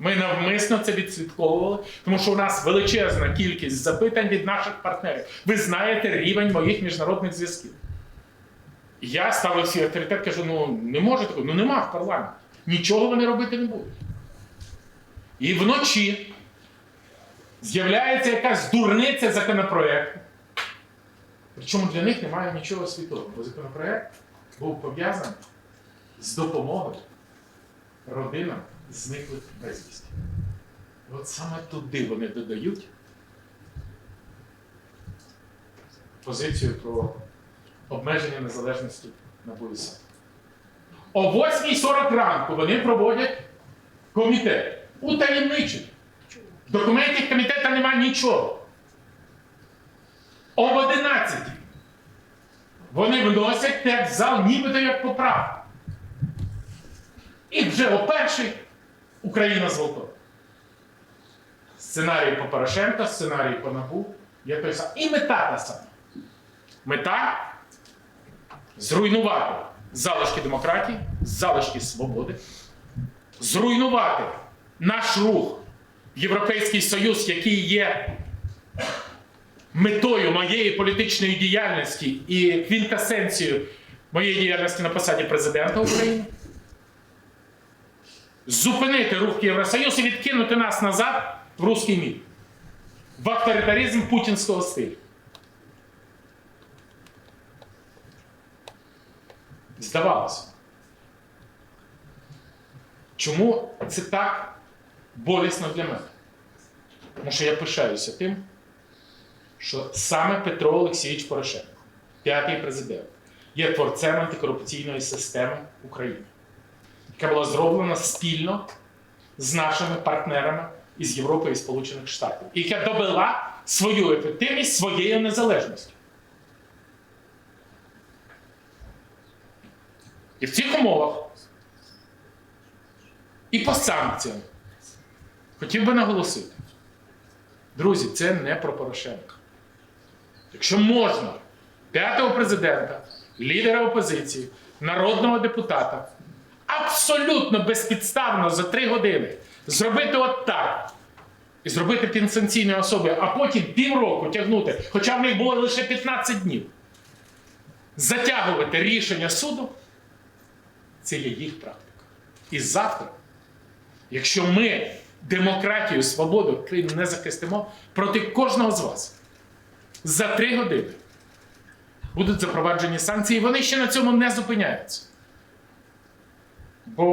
Ми навмисно це відслідковували, тому що у нас величезна кількість запитань від наших партнерів. Ви знаєте рівень моїх міжнародних зв'язків. Я ставив свій авторитет, кажу: ну не може такого, ну нема в парламенті. Нічого вони робити не будуть. І вночі з'являється якась дурниця законопроекту. Причому для них немає нічого світового, бо законопроект був пов'язаний з допомогою родинам зниклих безвісті. От саме туди вони додають позицію про обмеження незалежності на САД. О 8.40 ранку вони проводять комітет. Утаємничений. В документі комітету немає нічого. Об 11 вони вносять текст в зал нібито як поправку. І вже о перший Україна зголтова. Сценарій по Порошенка, сценарій по НАБУ є той самий. І мета та сама. Мета зруйнувати залишки демократії, залишки свободи, зруйнувати наш рух в Європейський Союз, який є метою моєї політичної діяльності і квінтасенцією моєї діяльності на посаді президента України. Зупинити рух Євросоюз і відкинути нас назад в русський мір, в авторитаризм путінського стилю. Здавалося. Чому це так болісно для мене? Тому що я пишаюся тим, що саме Петро Олексійович Порошенко, п'ятий президент, є творцем антикорупційної системи України, яка була зроблена спільно з нашими партнерами із Європи і Сполучених Штатів, і яка довела свою ефективність своєю незалежністю. І в цих умовах, і по санкціям, хотів би наголосити, друзі, це не про Порошенка. Якщо можна п'ятого президента, лідера опозиції, народного депутата абсолютно безпідставно за три години зробити от так і зробити підсанкційною особою, а потім півроку тягнути, хоча в них було лише 15 днів, затягувати рішення суду, це є їх практика. І завтра, якщо ми демократію, свободу країни не захистимо проти кожного з вас, за три години будуть запроваджені санкції, і вони ще на цьому не зупиняються.